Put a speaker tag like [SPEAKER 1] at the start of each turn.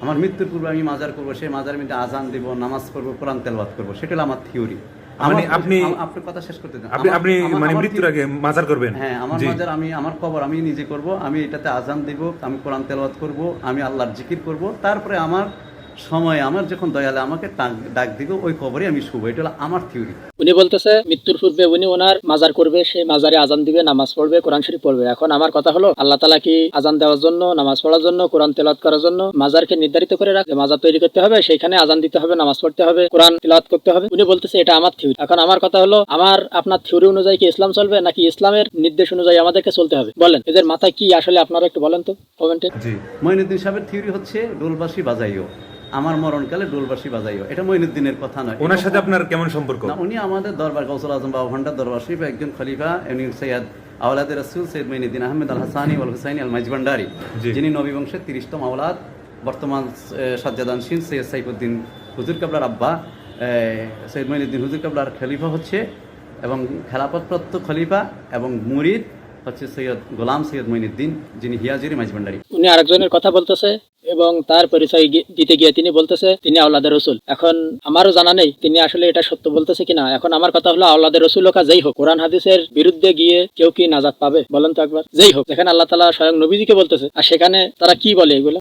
[SPEAKER 1] আমার মৃত্যুর পূর্বে আমি মাজার করব সেই মাজার মধ্যে আজান দিব নামাজ পড়ব কোরআন তেলবাদ করব সেটা হলো আমার থিওরি
[SPEAKER 2] আপনি আপনি-
[SPEAKER 1] আপনার কথা শেষ করতে দেন।
[SPEAKER 2] আপনি
[SPEAKER 1] আমার-
[SPEAKER 2] আপনি মানে মৃত্যুর আগে মাজার করবেন।
[SPEAKER 1] হ্যাঁ আমার মাজার আমি আমার কবর আমি নিজে করব আমি এটাতে আজান দিব আমি কোরআন তেলাওয়াত করব আমি আল্লাহর জিকির করব তারপরে আমার সময় আমার যখন দয়ালে আমাকে ডাক- দিব ওই কবরে আমি শুভ এটা হলো আমার থিওরি
[SPEAKER 3] উনি বলতেছে মৃত্যুর পূর্বে উনি ওনার মাজার করবে সেই মাজারে আজান দিবে নামাজ পড়বে কোরআন শরীফ পড়বে। এখন আমার কথা হলো আল্লাহ তালা কি আজান দেওয়ার জন্য নামাজ পড়ার জন্য কোরআন তেলাওয়াত করার জন্য মাজারকে নির্ধারিত করে রাখে? মাজার তৈরি করতে হবে সেখানে আজান দিতে হবে নামাজ পড়তে হবে কোরআন তেলাওয়াত করতে হবে। উনি বলতেছে এটা আমার থিওরি এখন আমার কথা হলো আমার আপনার থিওরি অনুযায়ী কি ইসলাম চলবে নাকি ইসলামের নির্দেশ অনুযায়ী আমাদেরকে চলতে হবে? বলেন এদের মাথায় কি আসলে আপনারা একটু বলেন তো কমেন্টে
[SPEAKER 2] জি।
[SPEAKER 1] মঈনুদ্দিন সাহেবের থিওরি হচ্ছে ডোলবাসী বাজাইও। আমার মরণকালে ডোলবাসী বাজাইও। এটা মঈনুদ্দিনের কথা নয়।
[SPEAKER 2] ওনার সাথে আপনার কেমন সম্পর্ক?
[SPEAKER 1] না উনি আমাদের দরবার গৌসুল আজম বাবা ভান্ডার দরবার শরীফ একজন খলিফা উনি সৈয়দ আওলাদ রসুল সৈয়দ মঈনুদ্দিন আহমেদ আল হাসানি আল হুসাইন আল মাইজবান্ডারি
[SPEAKER 2] জি।
[SPEAKER 1] যিনি নবী বংশের তিরিশতম আওলাদ বর্তমান সাজ্জাদানসীন সৈয়দ সাইফুদ্দিন হুজুর কাবলার আব্বা সৈয়দ মঈনুদ্দিন হুজুর কাবলার খলিফা হচ্ছে এবং খেলাপতপ্রাপ্ত খলিফা এবং মুরিদ হচ্ছে সৈয়দ গোলাম সৈয়দ মঈনুদ্দিন যিনি হিয়াজিরি মাইজবান্ডারি
[SPEAKER 3] উনি আরেকজনের কথা বলতেছে এবং তার পরিচয় দিতে গিয়ে তিনি বলতেছে, তিনি আওলাদের রসুল। এখন আমারও জানা নেই, তিনি আসলে এটা সত্য বলতেছে কিনা। এখন আমার কথা হলো, আওলাদের রসুল হোক যেই হোক, কোরআন হাদিসের বিরুদ্ধে গিয়ে কেউ কি নাজাত পাবে? বলেন তো একবার। যেই হোক, যেখানে আল্লাহ তালা স্বয়ং নবীজিকে বলতেছে, আর সেখানে তারা কি বলে এগুলো?